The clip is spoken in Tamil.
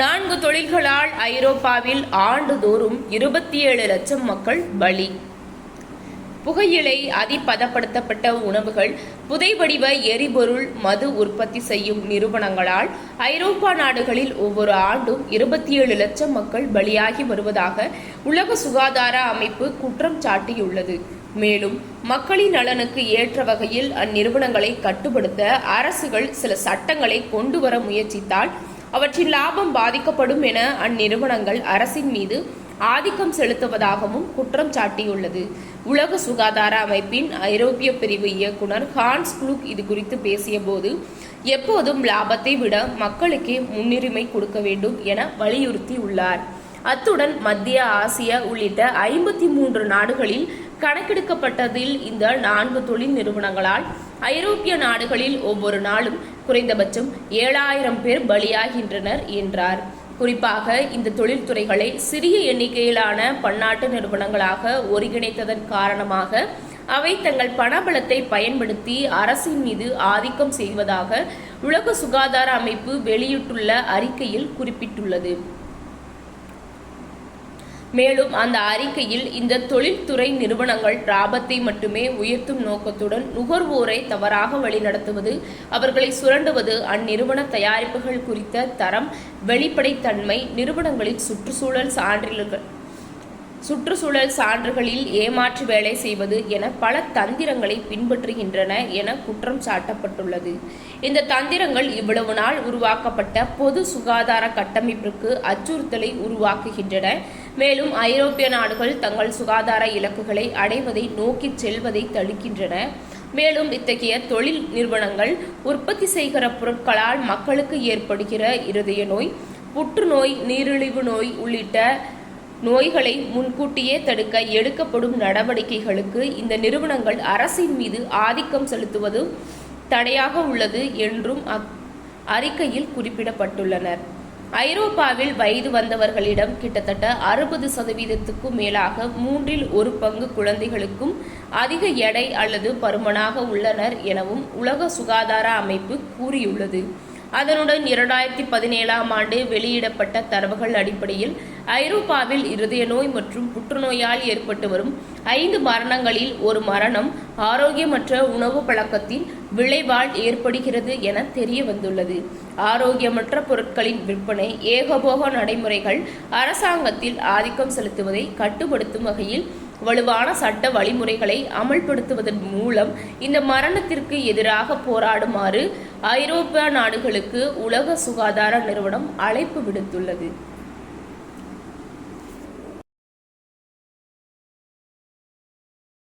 நான்கு தொழில்களால் ஐரோப்பாவில் ஆண்டுதோறும் இருபத்தி ஏழு லட்சம் மக்கள் பலி. புகையிலை அதிபதப்படுத்தப்பட்ட உணவுகள் புதைவடிவ எரிபொருள் மது உற்பத்தி செய்யும் நிறுவனங்களால் ஐரோப்பா நாடுகளில் ஒவ்வொரு ஆண்டும் இருபத்தி ஏழு லட்சம் மக்கள் பலியாகி வருவதாக உலக சுகாதார அமைப்பு குற்றம் சாட்டியுள்ளது. மேலும் மக்களின் நலனுக்கு ஏற்ற வகையில் அந்நிறுவனங்களை கட்டுப்படுத்த அரசுகள் சில சட்டங்களை கொண்டு வர முயற்சித்தால் அவற்றின் லாபம் பாதிக்கப்படும் என அந்நிறுவனங்கள் அரசின் மீது ஆதிக்கம் செலுத்துவதாகவும் குற்றம் சாட்டியுள்ளது. உலக சுகாதார அமைப்பின் ஐரோப்பிய பிரிவு இயக்குனர் ஹான்ஸ் குளுக் இது குறித்து பேசியபோது எப்போதும் லாபத்தை விட மக்களுக்கே முன்னுரிமை கொடுக்க வேண்டும் என வலியுறுத்தியுள்ளார். அத்துடன் மத்திய ஆசியா உள்ளிட்ட ஐம்பத்தி மூன்று நாடுகளில் கணக்கெடுக்கப்பட்டதில் இந்த நான்கு தொழில் நிறுவனங்களால் ஐரோப்பிய நாடுகளில் ஒவ்வொரு நாளும் குறைந்தபட்சம் ஏழாயிரம் பேர் பலியாகின்றனர் என்றார். குறிப்பாக இந்த தொழில்துறைகளை சிறிய எண்ணிக்கையிலான பன்னாட்டு நிறுவனங்களாக ஒருங்கிணைத்ததன் காரணமாக அவை தங்கள் பணபலத்தை பயன்படுத்தி அரசின் மீது ஆதிக்கம் செய்வதாக உலக சுகாதார அமைப்பு வெளியிட்டுள்ள அறிக்கையில் குறிப்பிட்டுள்ளது. மேலும் அந்த அறிக்கையில் இந்த தொழில்துறை நிறுவனங்கள் லாபத்தை மட்டுமே உயர்த்தும் நோக்கத்துடன் நுகர்வோரை தவறாக வழிநடத்துவது அவர்களை சுரண்டுவது அந்நிறுவன தயாரிப்புகள் குறித்த தரம் வெளிப்படைத்தன்மை நிறுவனங்களின் சுற்றுச்சூழல் சான்றிதழ்கள் சுற்றுச்சூழல் சான்றுகளில் ஏமாற்று வேலை செய்வது என பல தந்திரங்களை பின்பற்றுகின்றன என குற்றம் சாட்டப்பட்டுள்ளது. இந்த தந்திரங்கள் இவ்வளவு நாள் உருவாக்கப்பட்ட பொது சுகாதார கட்டமைப்பிற்கு அச்சுறுத்தலை உருவாக்குகின்றன. மேலும் ஐரோப்பிய நாடுகள் தங்கள் சுகாதார இலக்குகளை அடைவதை நோக்கி செல்வதை தடுக்கின்றன. மேலும் இத்தகைய தொழில் நிறுவனங்கள் உற்பத்தி செய்கிற பொருட்களால் மக்களுக்கு ஏற்படுகிற இருதய நோய் புற்றுநோய் நீரிழிவு நோய் உள்ளிட்ட நோய்களை முன்கூட்டியே தடுக்க எடுக்கப்படும் நடவடிக்கைகளுக்கு இந்த நிறுவனங்கள் அரசின் மீது ஆதிக்கம் செலுத்துவது தடையாக உள்ளது என்றும் அறிக்கையில் குறிப்பிடப்பட்டுள்ளனர். ஐரோப்பாவில் வயது வந்தவர்களிடம் கிட்டத்தட்ட அறுபது சதவீதத்துக்கும் மேலாக மூன்றில் ஒரு பங்கு குழந்தைகளுக்கும் அதிக எடை அல்லது பருமனாக உள்ளனர் எனவும் உலக சுகாதார அமைப்பு கூறியுள்ளது. அதனுடன் இரண்டாயிரத்தி பதினேழாம் ஆண்டு வெளியிடப்பட்ட தரவுகள் அடிப்படையில் ஐரோப்பாவில் இருதய நோய் மற்றும் புற்றுநோயால் ஏற்பட்டு வரும் ஐந்து மரணங்களில் ஒரு மரணம் ஆரோக்கியமற்ற உணவு பழக்கத்தின் விளைவால் ஏற்படுகிறது என தெரிய வந்துள்ளது ஆரோக்கியமற்ற பொருட்களின் விற்பனை ஏகபோக நடைமுறைகள் அரசாங்கத்தில் ஆதிக்கம் செலுத்துவதை கட்டுப்படுத்தும் வகையில் வலுவான சட்ட வழிமுறைகளை அமல்படுத்துவதன் மூலம் இந்த மரணத்திற்கு எதிராக போராடுமாறு ஐரோப்பிய நாடுகளுக்கு உலக சுகாதார நிறுவனம் அழைப்பு விடுத்துள்ளது.